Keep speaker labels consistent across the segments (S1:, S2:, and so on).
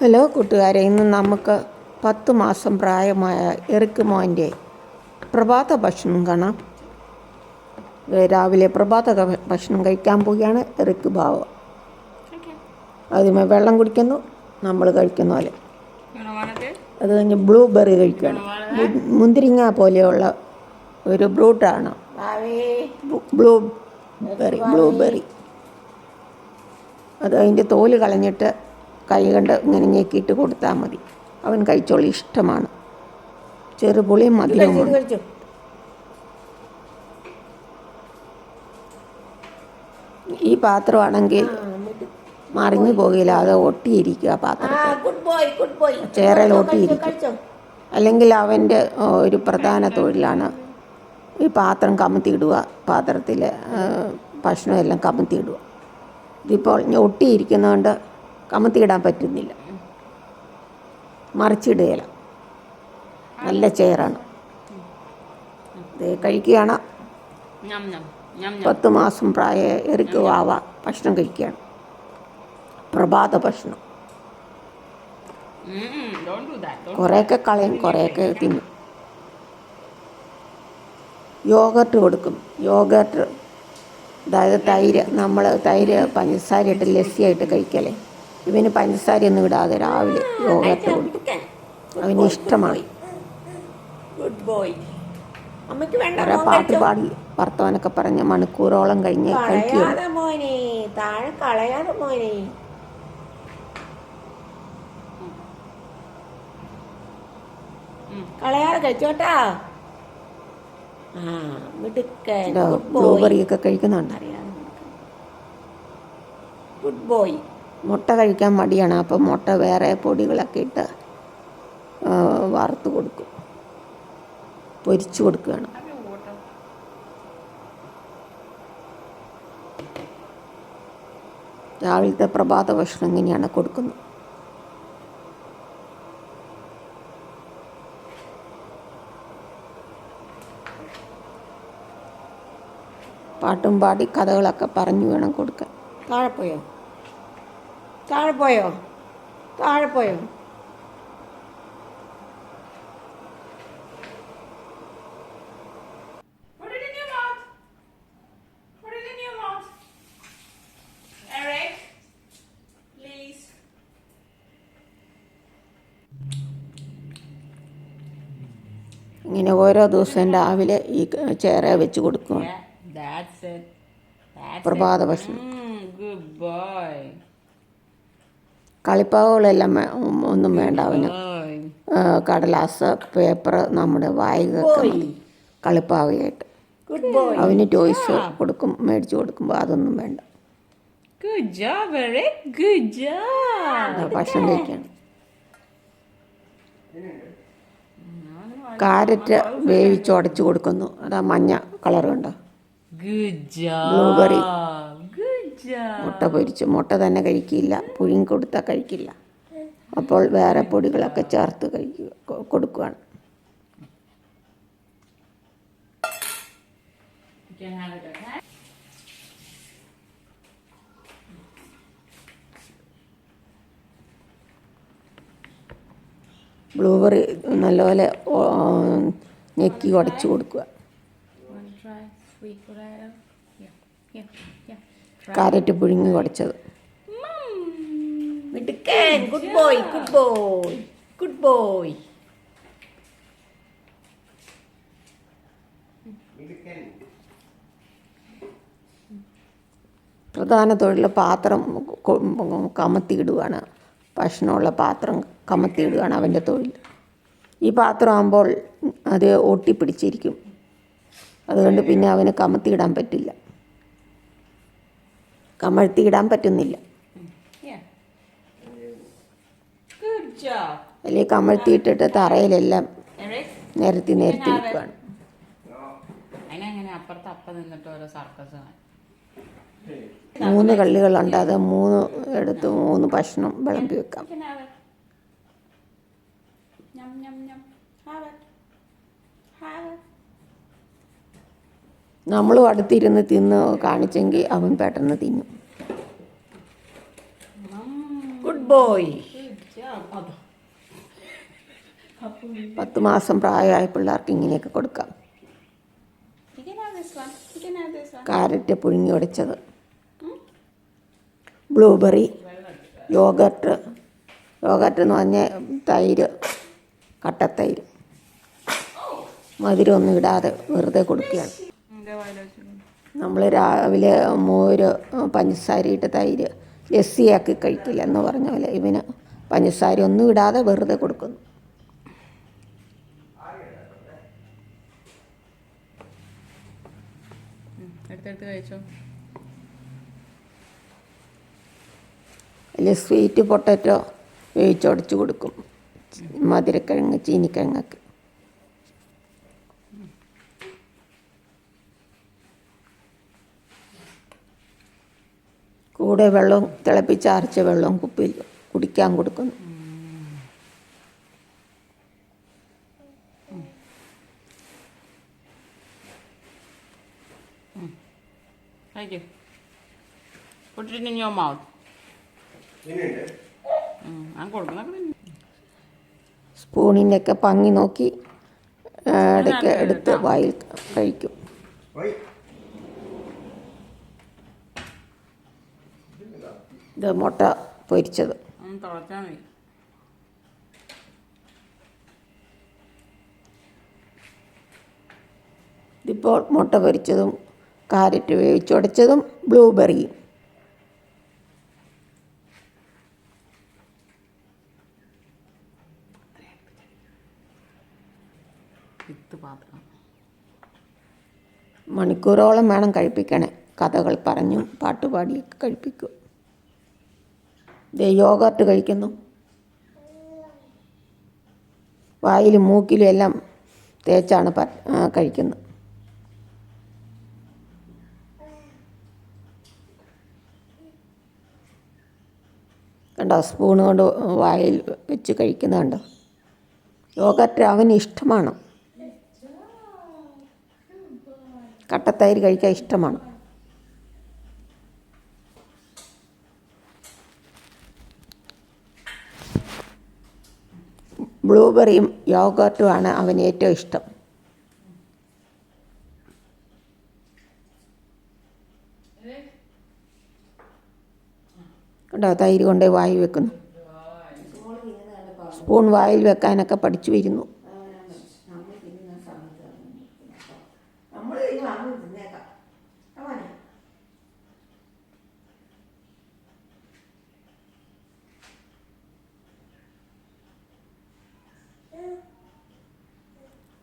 S1: Hello കൂട്ടുകാരെ ഇന്ന് നമുക്ക് പത്ത് മാസം പ്രായമായ എറിക്ക് മോന്റെ പ്രഭാത ഭക്ഷണം കാണാം. രാവിലെ പ്രഭാത ഭക്ഷണം കഴിക്കാൻ പോവുകയാണ് എറിക്ക് ബാവ. ആദ്യമേ വെള്ളം കുടിക്കുന്നു നമ്മൾ കഴിക്കുന്ന പോലെ. അത് കഴിഞ്ഞ് ബ്ലൂബെറി കഴിക്കുകയാണ്. മുന്തിരിങ്ങ പോലെയുള്ള ഒരു ബ്രൂട്ടാണ്. Blue berry blueberry. അത് അതിന്റെ തോൽ കളഞ്ഞിട്ട് കൈ കൊണ്ട് ഇങ്ങനെ ഞെക്കിയിട്ട് കൊടുത്താൽ മതി. അവൻ കഴിച്ചോളി ഇഷ്ടമാണ്. ചെറുപുളിയും മധുരവുമാണ് ഈ പാത്രമാണെങ്കിൽ മറിഞ്ഞു പോകില്ല അത് ഒട്ടിയിരിക്കുക ആ ചേറൽ ഒട്ടിയിരിക്കും. അല്ലെങ്കിൽ അവന്റെ ഒരു പ്രധാന തൊഴിലാണ് ഈ പാത്രം കമത്തിയിടുക പാത്രത്തിൽ ഭക്ഷണമെല്ലാം കമത്തിയിടുക. ഇതിപ്പോൾ ഒട്ടിയിരിക്കുന്നതുകൊണ്ട് കമത്തിയിടാൻ പറ്റുന്നില്ല. മറിച്ചിടുകയില്ല. നല്ല ചെയറാണ്. കഴിക്കുകയാണ്. പത്ത് മാസം പ്രായ എറിക്ക് വാവ ഭക്ഷണം കഴിക്കുകയാണ്. പ്രഭാത ഭക്ഷണം. കുറേയൊക്കെ കളയും കുറേയൊക്കെ തിന്നും. യോഗർട്ട് കൊടുക്കും. യോഗർട്ട് അതായത് തൈര് നമ്മൾ തൈര് പഞ്ചസാര ഇട്ട് ലസ്സിയായിട്ട് കഴിക്കലേ ഇവന് പഞ്ചസാരയൊന്നും ഇടാതെ രാവിലെ യോഗർട്ട് കൊടുക്കും അവന് ഇഷ്ടമായി
S2: ഗുഡ് ബോയ് അമ്മയ്ക്ക് വേണ്ട
S1: കുറേ പാട്ട്. പാടി വർത്തമാനൊക്കെ പറഞ്ഞ് മണിക്കൂറോളം കഴിഞ്ഞ്
S2: കഴിക്കും മോനെ താഴെ കളയാതെ മോനെ. കളയാതെ കഴിച്ചോട്ടാ. ബോയ്
S1: ബ്ലൂബെറിയൊക്കെ കഴിക്കുന്നുണ്ട്.
S2: ഗുഡ് ബോയ്
S1: മുട്ട കഴിക്കാൻ മടിയാണ്. അപ്പം മുട്ട വേറെ പൊടികളൊക്കെ ഇട്ട് വറുത്ത് കൊടുക്കും. പൊരിച്ചു കൊടുക്കുകയാണ്. രാവിലത്തെ പ്രഭാത ഭക്ഷണം ഇങ്ങനെയാണ് കൊടുക്കുന്നത്. പാട്ടും പാടി കഥകളൊക്കെ പറഞ്ഞു വേണം കൊടുക്കാൻ.
S2: താഴെ പോയോ? താഴെ പോയോ താഴെ പോയോ
S3: Put it in your mouth. Put it in your mouth. Eric, please.
S1: ഇങ്ങനെ ഓരോ ദിവസവും രാവിലെ ഈ ചേറെ വെച്ച് കൊടുക്കും
S3: Yeah, that's it. That's
S1: പ്രഭാത. ഭക്ഷണം
S3: Mm, good boy.
S1: കളിപ്പാവുകളെല്ലാം ഒന്നും വേണ്ട അവന്. കടലാസ് പേപ്പർ നമ്മുടെ വായിക കളിപ്പാവയായിട്ട്. അവന് ടോയ്സ് കൊടുക്കും മേടിച്ചു കൊടുക്കുമ്പോൾ അതൊന്നും വേണ്ട. ഭക്ഷണം കഴിക്കണം കാരറ്റ് വേവിച്ച് ഉടച്ചു കൊടുക്കുന്നു. അതാ മഞ്ഞ കളർ കണ്ടോ?
S3: Good
S1: മുട്ട പൊരിച്ച്. മുട്ട തന്നെ കഴിക്കില്ല. പുഴുങ്ങി കൊടുത്താൽ കഴിക്കില്ല. അപ്പോൾ വേറെ പൊടികളൊക്കെ ചേർത്ത് കഴിക്കുക കൊടുക്കുകയാണ്? ബ്ലൂബെറി നല്ലപോലെ ഞെക്കി ഉടച്ചു കൊടുക്കുക
S3: yeah, yeah.
S1: കാരറ്റ് പുഴുങ്ങി കുടച്ചത്.
S2: മിടുക്കൻ. Good boy good boy good boy
S1: പ്രധാന തൊഴിൽ പാത്രം കമത്തിയിടുകയാണ് ഭക്ഷണമുള്ള പാത്രം കമത്തിയിടുകയാണ് അവന്റെ തൊഴിൽ. ഈ പാത്രം ആകുമ്പോൾ അത് ഒട്ടിപ്പിടിച്ചിരിക്കും. അതുകൊണ്ട് പിന്നെ അവന് കമത്തിയിടാൻ പറ്റില്ല. കമഴ്ത്തിയിടാൻ പറ്റുന്നില്ല. അല്ലെങ്കിൽ കമഴ്ത്തിയിട്ടിട്ട് തറയിലെല്ലാം? നിരത്തി നിരത്തി
S3: സർക്കസ്
S1: മൂന്ന് കള്ളികളുണ്ട്. അത് മൂന്ന് എടുത്ത് മൂന്ന് ഭക്ഷണം വിളമ്പി വെക്കാം. നമ്മളും അടുത്തിരുന്ന് തിന്ന് കാണിച്ചെങ്കിൽ അവൻ പെട്ടെന്ന് തിന്നും.
S2: Good boy.
S1: പത്ത് മാസം പ്രായമായ പിള്ളേർക്ക് ഇങ്ങനെയൊക്കെ കൊടുക്കാം. കാരറ്റ് പുഴുങ്ങി ഉടച്ചത് ബ്ലൂബെറി യോഗർട്ട് യോഗർട്ട് എന്ന് പറഞ്ഞ തൈര് കട്ടത്തൈര്. മധുരമൊന്നും ഇടാതെ വെറുതെ കൊടുക്കുകയാണ്. നമ്മൾ രാവിലെ മോര് പഞ്ചസാരയിട്ട് തൈര് ലസ്സിയാക്കി കഴിക്കില്ല എന്ന് പറഞ്ഞ പോലെ ഇവന് പഞ്ചസാര ഒന്നും ഇടാതെ വെറുതെ കൊടുക്കുന്നു. അതിൽ സ്വീറ്റ് പൊട്ടറ്റോ വേവിച്ചുടച്ച് കൊടുക്കും. മധുരക്കിഴങ്ങ് ചീനിക്കിഴങ്ങൊക്കെ. കൂടെ വെള്ളം തിളപ്പിച്ചാർച്ച വെള്ളം കുപ്പിയിൽ കുടിക്കാൻ കൊടുക്കുന്നു.
S3: കഴിക്കൂ Put it in your mouth. ഉം, ഞാൻ കൊടുക്കുന്നൊക്കെ തിന്നു.
S1: സ്പൂണിന്റെയൊക്കെ പങ്ങി നോക്കി ഇടയ്ക്ക് എടുത്ത് വായിൽ കഴിക്കും. ഇത് മുട്ട പൊരിച്ചത്. ഇതിപ്പോൾ മുട്ട പൊരിച്ചതും കാരറ്റ് വേവിച്ചുടച്ചതും ബ്ലൂബെറിയും മണിക്കൂറോളം വേണം കഴിപ്പിക്കണേ. കഥകൾ പറഞ്ഞും പാട്ടുപാടിയൊക്കെ കഴിപ്പിക്കും. യോഗർട്ട് കഴിക്കുന്നു. വായിലും മൂക്കിലും എല്ലാം തേച്ചാണ് കഴിക്കുന്നത്. കണ്ടോ സ്പൂൺ കൊണ്ട് വായിൽ വെച്ച് കഴിക്കുന്നത് കണ്ടോ? യോഗർട്ട് അവന് ഇഷ്ടമാണ്. കട്ടത്തൈര് കഴിക്കാൻ ഇഷ്ടമാണ്. ബ്ലൂബെറിയും യോഗർട്ടുമാണ് അവന് ഏറ്റവും ഇഷ്ടം. കേട്ടോ തൈര് കൊണ്ട് വായി വെക്കുന്നു. സ്പൂൺ വായിൽ വെക്കാനൊക്കെ പഠിച്ചു വരുന്നു.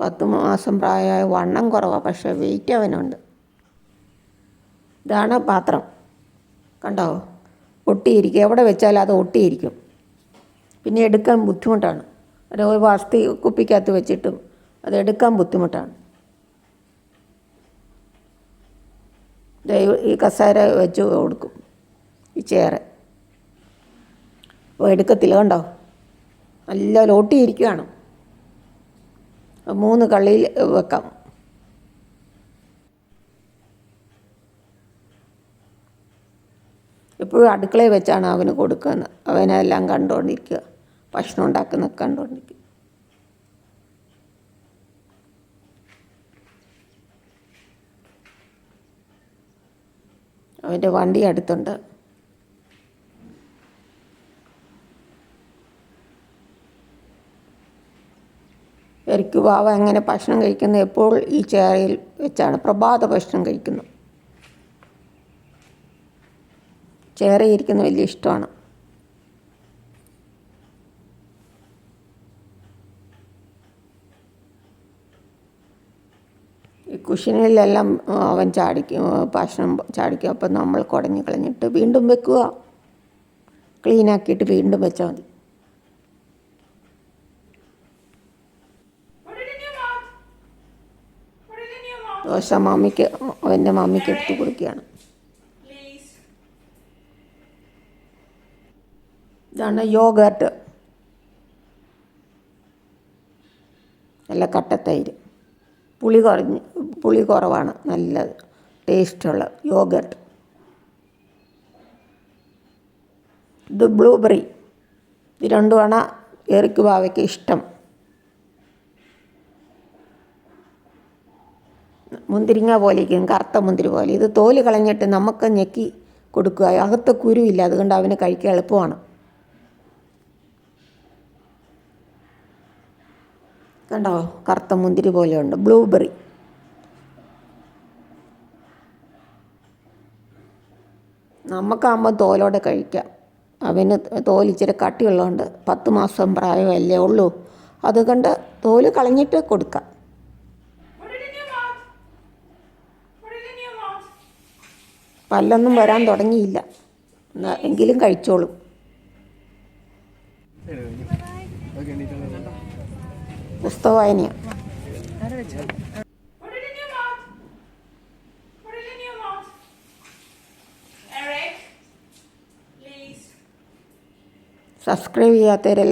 S1: പത്ത് മാസം പ്രായമായ വണ്ണം കുറവാണ് പക്ഷേ വെയിറ്റ് അവനുണ്ട്. ഇതാണ് പാത്രം. കണ്ടോ? ഒട്ടിയിരിക്കും. എവിടെ വെച്ചാലും അത് ഒട്ടിയിരിക്കും. പിന്നെ എടുക്കാൻ ബുദ്ധിമുട്ടാണ്. ഒരു വസ്തി കുപ്പിക്കകത്ത് വെച്ചിട്ടും അത് എടുക്കാൻ ബുദ്ധിമുട്ടാണ്. ഈ കസേര വെച്ച് കൊടുക്കും. ഈ ചെയറ് അപ്പോൾ എടുക്കത്തില്ല. കണ്ടോ? നല്ല ലോട്ടിയിരിക്കുകയാണ് മൂന്ന് കള്ളിയിൽ വെക്കാം. എപ്പോഴും അടുക്കളയിൽ വെച്ചാണ് അവന് കൊടുക്കുന്നത്. അവനെല്ലാം കണ്ടുകൊണ്ടിരിക്കുക. ഭക്ഷണം ഉണ്ടാക്കുന്ന കണ്ടുകൊണ്ടിരിക്കുക. അവന്റെ വണ്ടി അടുത്തുണ്ട്. എരിക്കു ബാവ എങ്ങനെ ഭക്ഷണം കഴിക്കുന്നത് എപ്പോൾ ഈ ചേറയിൽ വെച്ചാണ് പ്രഭാത ഭക്ഷണം കഴിക്കുന്നത്? ചേറയിരിക്കുന്ന വലിയ ഇഷ്ടമാണ്. ഈ കുഷനിലെല്ലാം അവൻ ചാടിക്കും ഭക്ഷണം ചാടിക്കും. അപ്പം നമ്മൾ കുടഞ്ഞ് കളഞ്ഞിട്ട് വീണ്ടും വെക്കുക. ക്ലീനാക്കിയിട്ട് വീണ്ടും വെച്ചാൽ മതി
S3: Put it in your mouth. Put it in your mouth,
S1: dosa മാമിക്ക് എന്റെ മാമിക്ക് എടുത്ത് കൊടുക്കുകയാണ്. ഇതാണ് യോഗർട്ട്. നല്ല കട്ടത്തൈര്. പുളി കുറഞ്ഞ് പുളി കുറവാണ്. നല്ല ടേസ്റ്റുള്ള യോഗർട്ട്. ഇത് ബ്ലൂബെറി. ഇത് രണ്ടുമാണ് എറിക്ക് ബാവയ്ക്ക് ഇഷ്ടം. മുന്തിരിങ്ങ പോലെയൊക്കെയും കറുത്ത മുന്തിരി പോലെ. ഇത് തോൽ കളഞ്ഞിട്ട് നമുക്ക് ഞെക്കി കൊടുക്കുക. അകത്ത് കുരുവില്ല അതുകൊണ്ട് അവന് കഴിക്കാൻ എളുപ്പമാണ്. കണ്ടോ? കറുത്ത മുന്തിരി പോലെയുണ്ട്. ബ്ലൂബെറി. നമുക്കാകുമ്പോൾ തോലോടെ കഴിക്കാം. അവന് തോലിച്ചിരി കട്ടിയുള്ളതുകൊണ്ട് പത്ത് മാസം പ്രായമല്ലേ ഉള്ളൂ. അതുകൊണ്ട് തോൽ കളഞ്ഞിട്ട് കൊടുക്കാം
S3: Put it in your mouth. Put it in your mouth.
S1: പല്ലൊന്നും വരാൻ തുടങ്ങിയില്ല. എങ്കിലും കഴിച്ചോളും. പുസ്തക വായനയാണ്. സബ്സ്ക്രൈബ് ചെയ്യാത്തവരെല്ലാം